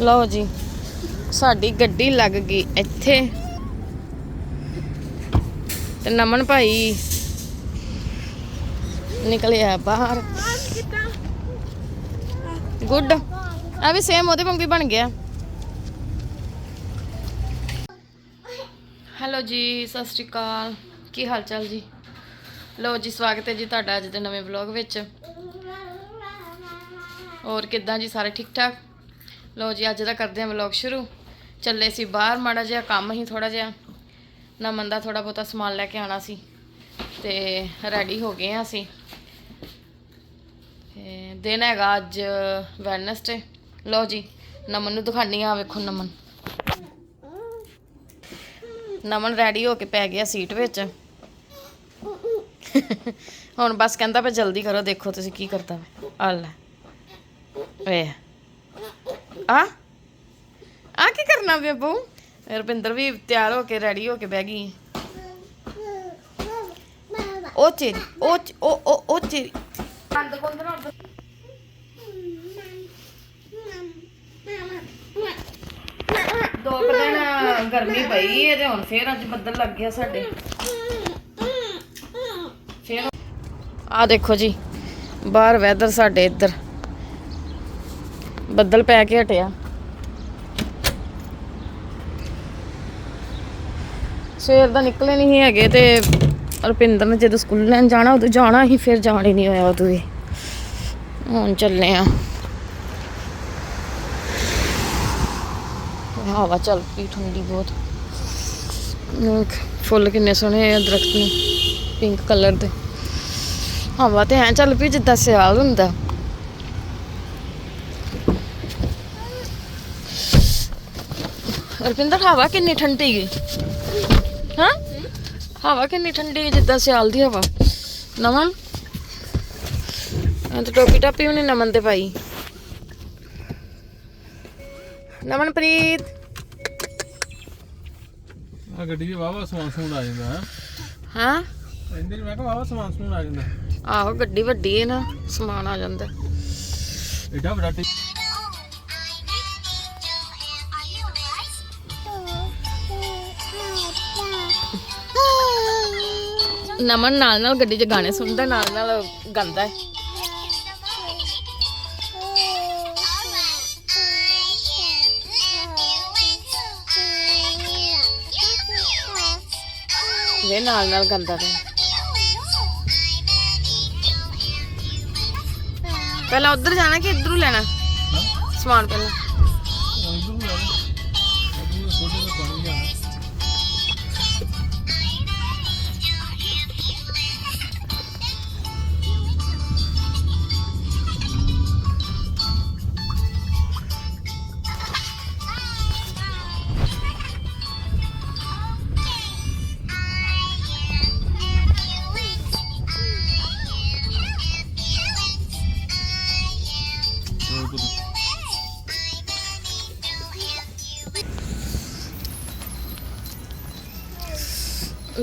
ਲਓ ਜੀ, ਸਾਡੀ ਗੱਡੀ ਲੱਗ ਗਈ ਇੱਥੇ। ਤੇ ਨਮਨ ਭਾਈ ਨਿਕਲਿਆ ਬਾਹਰ। ਗੁੱਡ ਆ ਵੀ ਸੇਮ ਉਹਦੇ ਵਾਂਗੂ ਬਣ ਗਿਆ। ਹੈਲੋ ਜੀ, ਸਤਿ ਸ਼੍ਰੀ ਅਕਾਲ। ਕੀ ਹਾਲ ਚਾਲ ਜੀ? ਲੋ ਜੀ, ਸਵਾਗਤ ਹੈ ਜੀ ਤੁਹਾਡਾ ਅੱਜ ਦੇ ਨਵੇਂ ਵਲੌਗ ਵਿੱਚ। ਹੋਰ ਕਿੱਦਾਂ ਜੀ, ਸਾਰੇ ਠੀਕ ਠਾਕ ਲੋ ਜੀ, ਅੱਜ ਦਾ ਕਰਦੇ ਹਾਂ ਵਲੌਗ ਸ਼ੁਰੂ। ਚੱਲੇ ਸੀ ਬਾਹਰ, ਮਾੜਾ ਜਿਹਾ ਕੰਮ ਹੀ ਥੋੜਾ ਜਿਹਾ। ਨਾ ਮੰਦਾ ਥੋੜਾ ਬਹੁਤਾ ਸਮਾਨ ਲੈ ਕੇ ਆਣਾ ਸੀ ਤੇ ਰੈਡੀ ਹੋ ਗਏ ਹਾਂ ਅਸੀਂ। ਤੇ ਦਿਨ ਹੈਗਾ ਅੱਜ ਵੈਨਸਡੇ ਲੋ ਜੀ, ਨਮਨ ਨੂੰ ਦਿਖਾਣੀ ਆ ਵੇਖੋ ਨਮਨ। ਨਮਨ ਰੈਡੀ ਹੋ ਕੇ ਪੈ ਗਿਆ ਸੀਟ ਵਿੱਚ। ਹੁਣ ਬਸ ਕਹਿੰਦਾ ਪਏ ਜਲਦੀ ਕਰੋ, ਦੇਖੋ ਤੁਸੀਂ ਕੀ ਕਰਦਾ ਵੇ। ਆ ਲੈ। ਵੇ। ਆ? ਆ ਕੀ ਕਰਨਾ ਵੇ ਬੂ ਰੁਪਿੰਦਰ ਵੀ ਤਿਆਰ ਹੋ ਕੇ ਰੈਡੀ ਹੋ ਕੇ ਬਹਿ ਗਈ। ਉਹ ਚੇਰੀ ਉਹ ਚ- ਉਹ ਉਹ ਚੇਰੀ। ਬੰਦ ਕੋਲ ਦੋ ਕੁ ਦਿਨ ਗਰਮੀ ਪਈ ਹੈ ਤੇ ਹੁਣ ਫੇਰ ਅੱਜ ਬੱਦਲ ਲੱਗ ਗਿਆ ਸਾਡੇ। ਫੇਰ ਆ ਦੇਖੋ ਜੀ ਬਾਹਰ ਵੈਦਰ ਸਾਡੇ ਇੱਧਰ। ਬੱਦਲ ਪੈ ਕੇ ਹਟਿਆ। ਸਵੇਰ ਦਾ ਨਿਕਲੇ ਨਹੀਂ ਹੈਗੇ ਤੇ ਰੁਪਿੰਦਰ ਨੇ ਜਦੋਂ ਸਕੂਲ ਲੈਣ ਜਾਣਾ, ਉਦੋਂ ਜਾਣਾ ਹੀ ਫਿਰ ਜਾਣ ਹੀ ਨਹੀਂ ਹੋਇਆ ਉਦੋਂ ਵੀ। ਹੁਣ ਚੱਲੇ ਆ। ਹਵਾ ਚੱਲ ਪਈ ਠੰਡੀ ਬਹੁਤ। ਫੁੱਲ ਕਿੰਨੇ ਸੋਹਣੇ ਆ, ਦਰਖਤ ਨੇ ਪਿੰਕ ਕਲਰ ਦੇ। ਹਵਾ ਤੇ ਐ ਚੱਲ ਪਈ ਜਿੱਦਾਂ ਸਿਆਲ ਹੁੰਦਾ। ਰੁਪਿੰਦਰ ਹਵਾ ਕਿੰਨੀ ਠੰਡੀ ਗਈ ਹਾਂ? ਹਵਾ ਕਿੰਨੀ ਠੰਡੀ ਗਈ ਜਿੱਦਾਂ ਸਿਆਲ ਦੀ ਹਵਾ। ਨਮਨ ਇਹ ਤਾਂ ਟੋਪੀ ਟਾਪੀ ਨਹੀਂ ਨਮਨ ਤੇ ਪਾਈ। ਨਮਨਪ੍ਰੀਤ ਆ ਗੱਡੀ 'ਚ ਵਾਵਾ ਸਮਾਨ ਸਮੂਨ ਆ ਜਾਂਦਾ ਹੈ। ਹਾਂ? ਇਹਦੇ 'ਚ ਮੈਂ ਕਿਹਾ ਵਾਵਾ ਸਮਾਨ ਸਮੂਨ ਆ ਜਾਂਦਾ। ਆਹੋ ਗੱਡੀ ਵੱਡੀ ਹੈ ਨਾ ਸਮਾਨ ਆ ਜਾਂਦਾ। ਏਡਾ ਵੱਡਾ ਨਮਨ ਨਾਲ ਨਾਲ ਗੱਡੀ 'ਚ ਗਾਣੇ ਸੁਣਦਾ, ਨਾਲ ਨਾਲ ਗਾਉਂਦਾ ਹੈ। ਵੇ, ਨਾਲ ਨਾਲ ਗਾਉਂਦਾ ਤੇ ਪਹਿਲਾਂ ਉਧਰ ਜਾਣਾ ਕਿ ਇਧਰੋਂ ਲੈਣਾ? ਸਮਾਨ ਪਹਿਲਾਂ।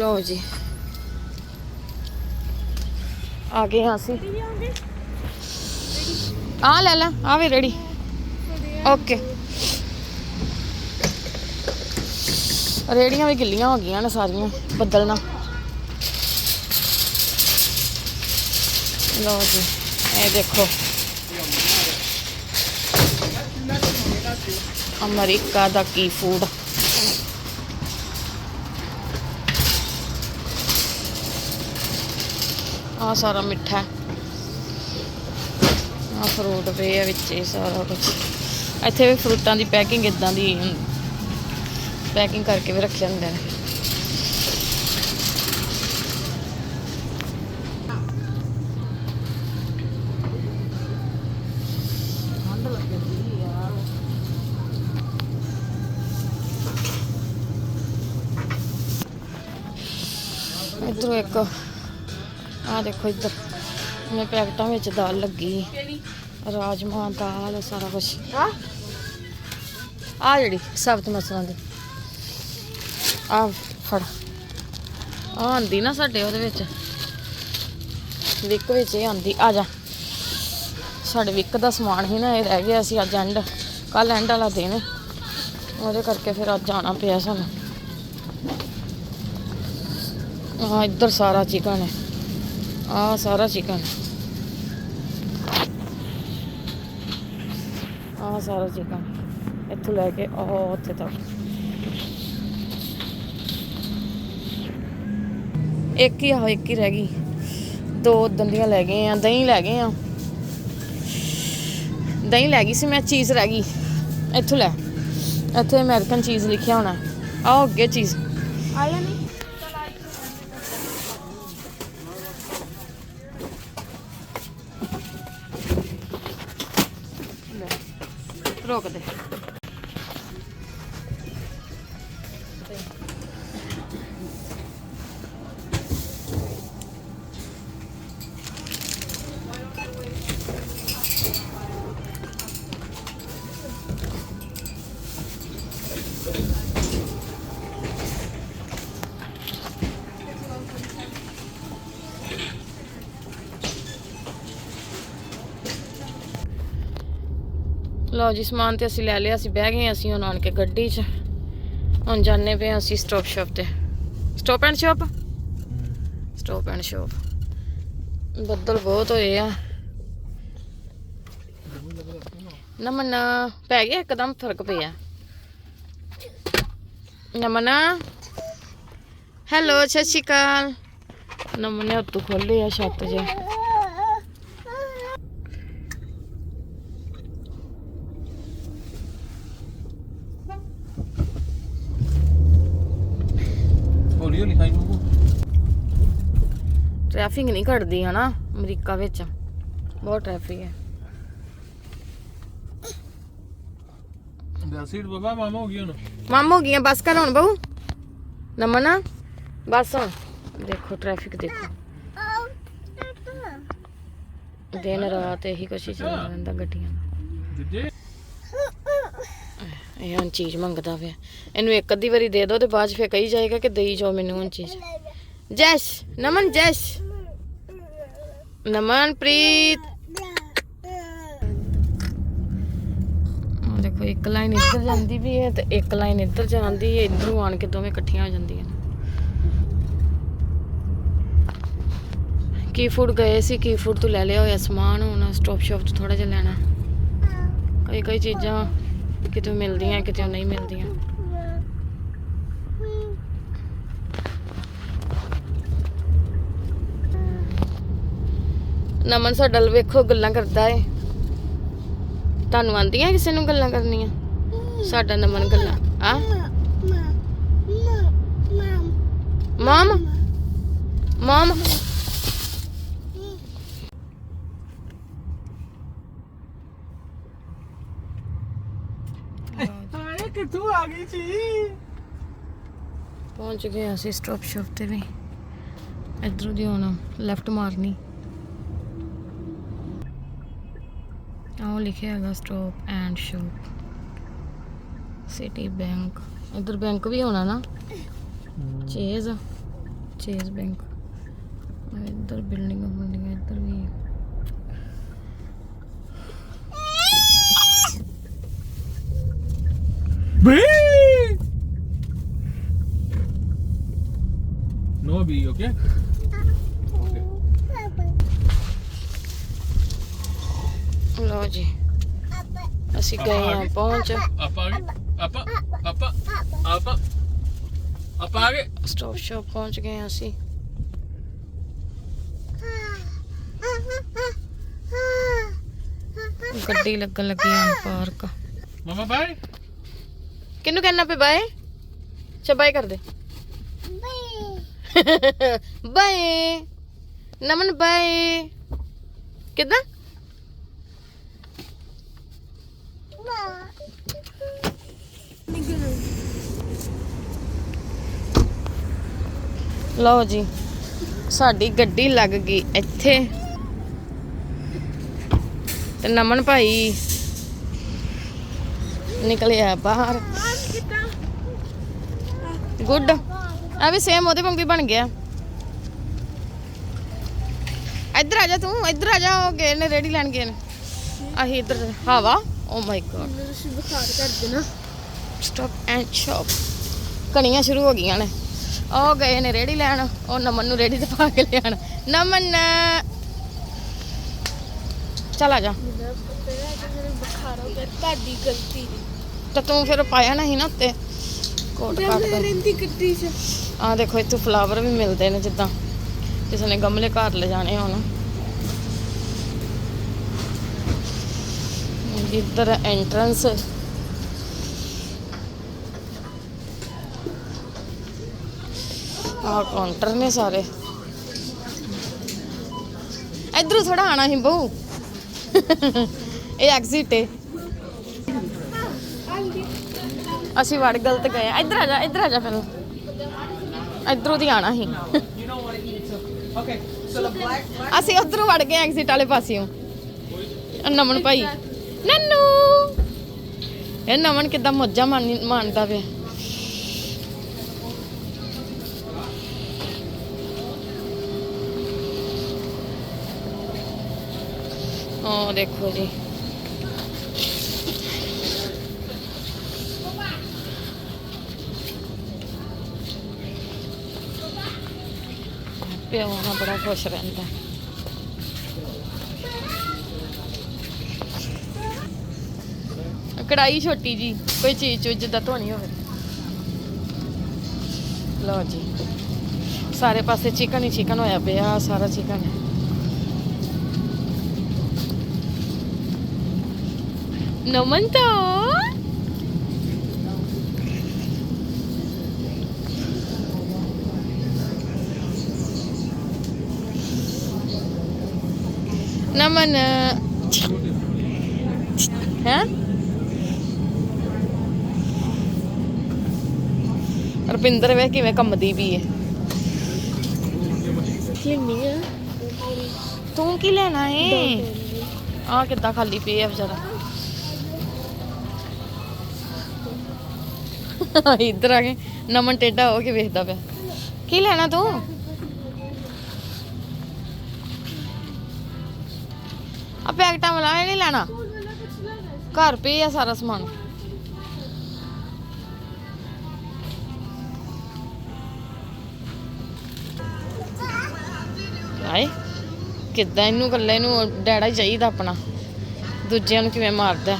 ਲਓ ਜੀ। ਆ ਗਏ ਹਾਂ ਅਸੀਂ। ਆ ਲੈ ਲੈ ਆ ਵੀ ਰੈਡੀ ਓਕੇ ਰੇੜੀਆਂ ਵੀ ਗਿੱਲੀਆਂ ਹੋ ਗਈਆਂ ਨੇ ਸਾਰੀਆਂ ਬੱਦਲ ਨਾਲ ਲਓ ਜੀ, ਇਹ ਦੇਖੋ। ਅਮਰੀਕਾ ਦਾ ਕੀ ਫੂਡ ਆ ਸਾਰਾ ਮਿੱਠਾ ਆ ਫਰੂਟ ਪਏ ਆ ਵਿੱਚ ਇਹ ਸਾਰਾ ਕੁਝ ਇੱਥੇ ਵੀ ਫਰੂਟਾਂ ਦੀ ਪੈਕਿੰਗ ਇਦਾਂ ਦੀ ਪੈਕਿੰਗ ਕਰਕੇ ਵੀ ਰੱਖੇ ਹੁੰਦੇ ਨੇ। ਇਧਰੋਂ ਇੱਕ ਆ ਦੇਖੋ ਇੱਧਰ। ਉਹਨੇ ਪੈਕਟਾਂ ਵਿੱਚ ਦਾਲ ਲੱਗੀ। ਰਾਜਮਾ ਦਾਲ ਸਾਰਾ ਕੁਝ ਆ ਆ ਜਿਹੜੀ ਸਬਤ ਮਸਲਾਂ ਦੀ। ਆ ਫੜ। ਆ ਆਂਦੀ ਨਾ ਸਾਡੇ ਉਹਦੇ ਵਿੱਚ। ਵਿਕ ਵਿੱਚ ਇਹ ਆਂਦੀ। ਆ ਜਾ। ਸਾਡੇ ਵਿਕ ਦਾ ਸਮਾਨ ਹੀ ਨਾ ਇਹ ਰਹਿ ਗਿਆ ਸੀ ਅੱਜ ਐਂਡ ਕੱਲ ਐਂਡ ਵਾਲਾ ਦਿਨ। ਉਹਦੇ ਕਰਕੇ ਫਿਰ ਅੱਜ ਜਾਣਾ ਪਿਆ ਸਾਨੂੰ। ਹਾਂ ਇੱਧਰ ਸਾਰਾ ਚਿਕਨ ਹੈ। ਆ ਸਾਰਾ ਚਿਕਨ ਆ ਸਾਰਾ ਚਿਕਨ ਇੱਥੋਂ ਲੈ ਕੇ ਉਹ ਉੱਥੇ ਤੱਕ। ਇੱਕ ਹੀ ਆ, ਇੱਕ ਹੀ ਰਹਿ ਗਈ। ਦੋ ਦੰਦੀਆਂ ਲੈ ਗਏ ਆ, ਦਹੀਂ ਲੈ ਗਏ ਆ। ਦਹੀਂ ਲੈ ਗਈ ਸੀ, ਮੈਂ ਚੀਜ਼ ਰਹਿ ਗਈ। ਇੱਥੋਂ ਲੈ। ਇੱਥੇ ਅਮਰੀਕਨ ਚੀਜ਼ ਲਿਖਿਆ ਹੋਣਾ। ਆਹ ਅੱਗੇ ਚੀਜ਼ ਆਇਆ ਨਹੀਂ? ਲਓ ਜੀ, ਸਮਾਨ ਤੇ ਅਸੀਂ ਲੈ ਲਿਆ ਅਸੀਂ ਬਹਿ ਗਏ ਅਸੀਂ ਹੁਣ ਆਣ ਕੇ ਗੱਡੀ 'ਚ। ਹੁਣ ਜਾਣੇ ਪਏ ਅਸੀਂ ਸਟਾਪ ਸ਼ਾਪ ਤੇ। Stop and shop stop and shop ਬੱਦਲ ਬਹੁਤ ਹੋਏ ਆ। ਨਮਨ, ਪੈ ਗਿਆ ਇੱਕਦਮ, ਫ਼ਰਕ ਪਿਆ। ਨਮਨ। ਹੈਲੋ ਸਤਿ ਸ਼੍ਰੀ ਅਕਾਲ। ਨਮਨ ਨੇ ਉੱਤੋਂ ਖੋਲੇ ਆ ਛੱਤ ਜੇ ਹੌਲੀ ਹੌਲੀ ਖਾਈ ਨੂੰ ਟ੍ਰੈਫਿਕ ਨਹੀਂ ਘਟਦੀ ਹਨਾ ਅਮਰੀਕਾ ਵਿੱਚ। ਬਹੁਤ ਟ੍ਰੈਫਿਕ ਹੈ। ਦਸੀਟ ਬਾਬਾ ਮਾਮਾ ਹੋ ਗਿਆ ਹੁਣ। ਮਮ ਹੋ ਗਈਆਂ ਬਸ ਕਰ ਹੁਣ ਬਹੂ ਨਮਨ ਬਸ ਹੁਣ। ਦੇਖੋ ਟ੍ਰੈਫਿਕ ਦੇਖੋ। ਦਿਨ ਰਾਤ ਇਹੀ ਹੀ ਚੱਲਦਾ ਰਹਿੰਦਾ ਗੱਡੀਆਂ ਦਾ। ਜਿੱਜੇ ਇਹ ਹੁਣ ਚੀਜ਼ ਮੰਗਦਾ ਪਿਆ। ਇਹਨੂੰ ਇੱਕ ਅੱਧੀ ਵਾਰੀ ਦੇ ਦਿਓ ਤੇ ਬਾਅਦ ਫੇਰ ਕਹੀ ਜਾਏਗਾ ਕਿ ਦੇਈ ਜਾਓ ਮੈਨੂੰ ਹੁਣ ਚੀਜ਼। ਜੈਸ਼ ਨਮਨ ਜੈਸ਼। ਨਮਨ ਪ੍ਰੀਤ ਦੇਖੋ, ਇੱਕ ਲਾਈਨ ਇੱਧਰ ਜਾਂਦੀ ਵੀ ਹੈ ਤੇ ਇੱਕ ਲਾਈਨ ਇੱਧਰ ਜਾਂਦੀ ਹੈ। ਇੱਧਰੋਂ ਆਣ ਕੇ ਦੋਵੇਂ ਇਕੱਠੀਆਂ ਹੋ ਜਾਂਦੀਆਂ ਕੀ ਫੂਡ ਗਏ ਸੀ ਕੀ ਫੂਡ ਤੋਂ ਲੈ ਲਿਆ ਹੋਇਆ ਸਮਾਨ। ਹੁਣ ਸਟਾਪ ਸ਼ਾਪ ਤੋਂ ਥੋੜਾ ਜਿਹਾ ਲੈਣਾ। ਕਈ ਕਈ ਚੀਜ਼ਾਂ ਕਿਤੇ ਮਿਲਦੀਆਂ, ਕਿਤੇ ਨਹੀਂ ਮਿਲਦੀਆਂ। ਨਮਨ ਸਾਡਾ ਵੇਖੋ ਗੱਲਾਂ ਕਰਦਾ ਏ। ਤੁਹਾਨੂੰ ਆਂਦੀਆਂ ਕਿਸੇ ਨੂੰ ਗੱਲਾਂ ਕਰਨੀਆਂ? ਸਾਡਾ ਨਮਨ ਗੱਲਾਂ ਆ ਮਮ? ਮਮ? ਆਏ ਕਿੱਥੋਂ ਆ ਗਈ ਸੀ? ਪਹੁੰਚ ਗਏ ਅਸੀਂ ਸਟਾਪ ਸ਼ਾਪ ਤੇ ਵੀ। ਇਧਰੋਂ ਦੀ ਹੁਣ ਲੈਫਟ ਮਾਰਨੀ। ਆਹ ਲਿਖਿਆ ਹੈਗਾ stop and shop city bank. ਇਧਰ ਬੈਂਕ ਵੀ ਹੋਣਾ ਨਾ? ਚੇਜ਼। Chase bank. ਇਧਰ ਬਿਲਡਿੰਗ ਬਿਲਡਿੰਗ, ਇਧਰ ਵੀ। ਬੀ ਨੋ ਬੀ ਓਕੇ ਲਓ ਜੀ ਅਸੀਂ ਗਏ ਆ ਪਹੁੰਚ ਆਪਾਂ ਆ ਗਏ ਆਪਾਂ ਆਪਾਂ ਆਪਾਂ ਆਪਾਂ ਆ ਗਏ। ਸਟਾਪ ਸ਼ਾਪ ਪਹੁੰਚ ਗਏ ਹਾਂ ਅਸੀਂ। ਗੱਡੀ ਲੱਗਣ ਲੱਗੀ ਆ ਪਾਰਕ। ਮਮਾ ਬਾਈ ਕਿਹਨੂੰ ਕਹਿਣਾ ਪੇ ਬਾਏ ਚਾ ਬਾਏ ਕਰ ਦੇ। ਬਾਏ ਨਮਨ ਬਾਏ ਕਿਦਾਂ? ਲਓ ਜੀ ਸਾਡੀ ਗੱਡੀ ਲੱਗ ਗਈ ਇੱਥੇ। ਤੇ ਨਮਨ ਭਾਈ ਨਿਕਲਿਆ ਬਾਹਰ। ਗੁੱਡ ਆ ਵੀ ਸੇਮ ਉਹਦੇ ਵਾਂਗੂ ਬਣ ਗਿਆ। ਇੱਧਰ ਆ ਜਾ ਤੂੰ ਇੱਧਰ ਆ ਜਾ ਉਹ ਗਏ ਨੇ ਰੇੜੀ ਲੈਣ ਗਏ ਨੇ। ਆਹੀ ਇੱਧਰ ਹਵਾ। ਓ ਮਾਈ ਗॉड ਤੁਸੀਂ ਬੁਖਾਰ ਕਰ ਦੇਣਾ। ਸਟਾਪ ਐਂਡ ਸ਼ਾਪ ਕਣੀਆਂ ਸ਼ੁਰੂ ਹੋ ਗਈਆਂ ਨੇ। ਉਹ ਗਏ ਨੇ ਰੇੜੀ ਲੈਣ ਉਹ ਨਮਨ ਨੂੰ ਰੇੜੀ ਤੇ ਪਾ ਕੇ ਲਿਆਣ ਨਮਨ! ਚਲ ਆ ਜਾ। ਤੁਹਾਡੀ ਗਲਤੀ ਤਾਂ ਤੂੰ ਫਿਰ ਪਾਇਆ ਨਹੀਂ ਨਾ ਉੱਤੇ। ਕੋਟ ਕੱਟ ਮੈਂ ਦੇ ਰਹਿੰਦੀ ਗੱਡੀ 'ਚ। ਆ ਦੇਖੋ ਇੱਥੇ ਫਲਾਵਰ ਵੀ ਮਿਲਦੇ ਨੇ ਜਿੱਦਾਂ। ਕਿਸੇ ਨੇ ਗਮਲੇ ਘਰ ਲੈ ਜਾਣੇ ਹੋਣ। ਇੱਧਰ ਐਂਟਰੈਂਸ ਆ ਕਾਊਂਟਰ ਨੇ ਸਾਰੇ। ਇਧਰੋਂ ਥੋੜਾ ਆਣਾ ਸੀ ਬਹੂ। ਇਹ ਐਗਜ਼ਿਟ ਹੈ ਅਸੀਂ ਵੜ ਗਲਤ ਗਏ ਆ। ਇੱਧਰ ਆ ਜਾ, ਇੱਧਰ ਆ ਜਾ ਫਿਰ। ਇਧਰੋਂ ਦੀ ਆਣਾ ਸੀ। ਅਸੀਂ ਉਧਰੋਂ ਵੜ ਗਏ ਐਗਜ਼ਿਟ ਵਾਲੇ ਪਾਸਿਓਂ। ਨਮਨ ਭਾਈ। ਨੰਨੂ। ਇਹ ਨਮਨ ਕਿਦਾਂ ਮੋਜਾ ਮਾਣਦਾ ਪਿਆ। ਉਹ ਦੇਖੋ ਜੀ ਪਿਓ ਨਾਲ ਬੜਾ ਖੁਸ਼ ਰਹਿੰਦਾ ਕੜਾਈ ਛੋਟੀ ਜੀ ਕੋਈ ਚੀਜ਼ ਚੁੱਜ ਜਿੱਦਾਂ ਧੋਣੀ ਹੋਵੇ ਲਓ ਜੀ ਸਾਰੇ ਪਾਸੇ ਚਿਕਨ ਹੀ ਚਿਕਨ ਹੋਇਆ ਪਿਆ ਸਾਰਾ ਚਿਕਨ ਨਮਨ ਤਾਂ ਨਮਨ ਹੈ ਰੁਪਿੰਦਰ ਵੇ ਕਿਵੇਂ ਕੰਮਦੀ ਵੀ ਆ ਤੂੰ ਕੀ ਲੈਣਾ ਏ ਆ ਕਿੱਦਾਂ ਖਾਲੀ ਪਈ ਆ ਵਿਚਾਰਾ ਇੱਧਰ ਆ ਕੇ ਨਮਨ ਟੇਡਾ ਹੋ ਕੇ ਵੇਖਦਾ ਪਿਆ। ਕੀ ਲੈਣਾ ਤੂੰ? ਆ ਪੈਕਟਾਂ ਵਾਲਾ ਇਹ ਨਹੀਂ ਲੈਣਾ? ਘਰ ਪਈ ਆ ਸਾਰਾ ਸਮਾਨ। ਆਏ, ਕਿੱਦਾਂ ਇਹਨੂੰ ਇਕੱਲੇ ਨੂੰ ਡੈਡਾ ਹੀ ਚਾਹੀਦਾ ਆਪਣਾ। ਦੂਜਿਆਂ ਨੂੰ ਕਿਵੇਂ ਮਾਰਦਾ?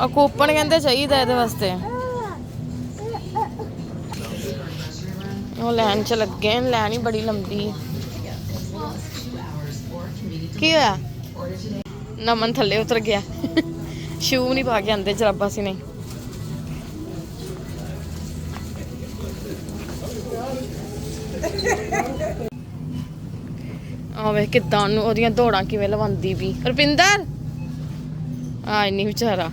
ਆ ਕੂਪਨ ਕਹਿੰਦੇ ਚਾਹੀਦਾ ਇਹਦੇ ਵਾਸਤੇ। ਉਹ ਲਾਈਨ ਚ ਲੱਗੇ ਨੇ ਲਾਈਨ ਹੀ ਬੜੀ ਲੰਬੀ ਕੀ ਹੋਇਆ? ਨਮਨ ਥੱਲੇ ਉਤਰ ਗਿਆ। ਸ਼ੂ ਨਹੀਂ ਪਾ ਕੇ ਆਂਦੇ ਜਰਾਬਾਂ ਸੀ ਨਹੀਂ ਆ ਵੇ ਕਿਦਾਂ ਉਹਨੂੰ ਉਹਦੀਆਂ ਦੌੜਾਂ ਕਿਵੇਂ ਲਵਾਉਂਦੀ ਵੀ। ਰੁਪਿੰਦਰ! ਆ ਇੰਨੀ ਵਿਚਾਰਾ।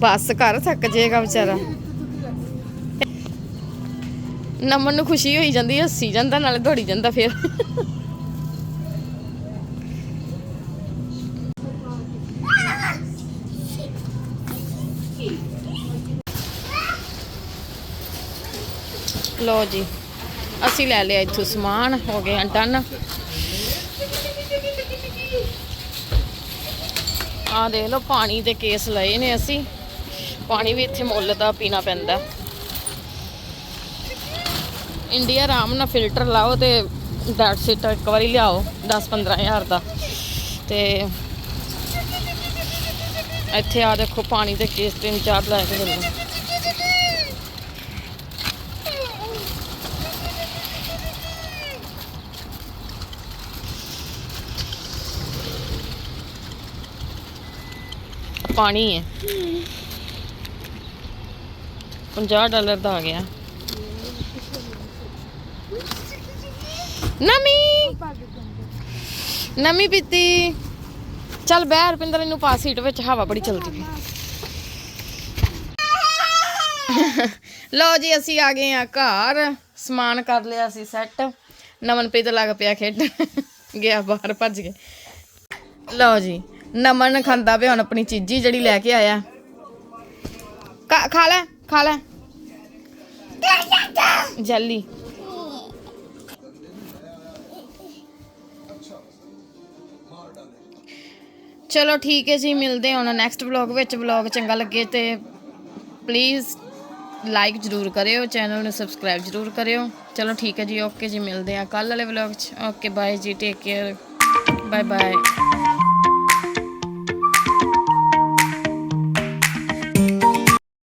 ਬਸ ਕਰ ਥੱਕ ਜਾਏਗਾ ਵਿਚਾਰਾ। ਨਮਨ ਨੂੰ ਖੁਸ਼ੀ ਹੋਈ ਜਾਂਦੀ ਹੱਸੀ ਜਾਂਦਾ, ਨਾਲੇ ਦੌੜੀ ਜਾਂਦਾ ਫਿਰ। ਲੋ ਜੀ, ਅਸੀਂ ਲੈ ਲਿਆ ਇੱਥੋਂ ਸਮਾਨ, ਹੋ ਗਏ ਡਨ। ਆ ਦੇਖ ਲਓ, ਪਾਣੀ ਦੇ ਕੇਸ ਲਏ ਨੇ ਅਸੀਂ। ਪਾਣੀ ਵੀ ਇੱਥੇ ਮੁੱਲ ਦਾ ਪੀਣਾ ਪੈਂਦਾ। ਇੰਡੀਆ ਆਰਾਮ ਨਾਲ ਫਿਲਟਰ ਲਾਓ ਤੇ ਦੈਟਸ ਇਟ ਇੱਕ ਵਾਰੀ ਲਿਆਓ 10 15000 ਦਾ। ਤੇ ਇੱਥੇ ਆ ਦੇਖੋ ਪਾਣੀ ਦੇ ਕੇਸ ਤਿੰਨ ਚਾਰ ਲੈ ਕੇ ਚੱਲੋ ਪਾਣੀ ਹੈ। 50 ਡਾਲਰ ਦਾ ਆ ਗਿਆ। ਨਮੀ। ਨਮੀ ਪੀਤੀ। ਚੱਲ ਬਹਿ, ਰੁਪਿੰਦਰ ਇਹਨੂੰ ਪਾ ਸੀਟ ਵਿੱਚ, ਹਵਾ ਬੜੀ ਚੱਲਦੀ ਪਈ। ਲਓ ਜੀ, ਅਸੀਂ ਆ ਗਏ ਆ ਘਰ। ਸਮਾਨ ਕਰ ਲਿਆ ਸੀ ਸੈੱਟ ਨਮਨਪ੍ਰੀਤ ਲੱਗ ਪਿਆ ਖੇਡ। ਗਿਆ ਬਾਹਰ, ਭੱਜ ਕੇ ਲਓ ਜੀ, ਨਮਨ ਖਾਂਦਾ ਪਿਆ ਹੁਣ ਆਪਣੀ ਚੀਜ਼ੀ ਜਿਹੜੀ ਲੈ ਕੇ ਆਇਆ। ਖਾ ਲੈ। ਖਾ ਲੈ। ਜੈਲੀ। ਚਲੋ ਠੀਕ ਹੈ ਜੀ, ਮਿਲਦੇ ਹਾਂ ਹੁਣ ਨੈਕਸਟ ਵਲੌਗ ਵਿੱਚ। ਵਲੌਗ ਚੰਗਾ ਲੱਗੇ ਤੇ ਪਲੀਜ਼ ਲਾਈਕ ਜਰੂਰ ਕਰਿਓ ਚੈਨਲ ਨੂੰ ਸਬਸਕ੍ਰਾਈਬ ਜਰੂਰ ਕਰਿਓ। ਚਲੋ ਠੀਕ ਹੈ ਜੀ ਓਕੇ ਜੀ, ਮਿਲਦੇ ਹਾਂ ਕੱਲ ਵਾਲੇ ਵਲੌਗ 'ਚ। ਓਕੇ ਬਾਏ ਜੀ ਟੇਕ ਕੇਅਰ ਬਾਏ ਬਾਏ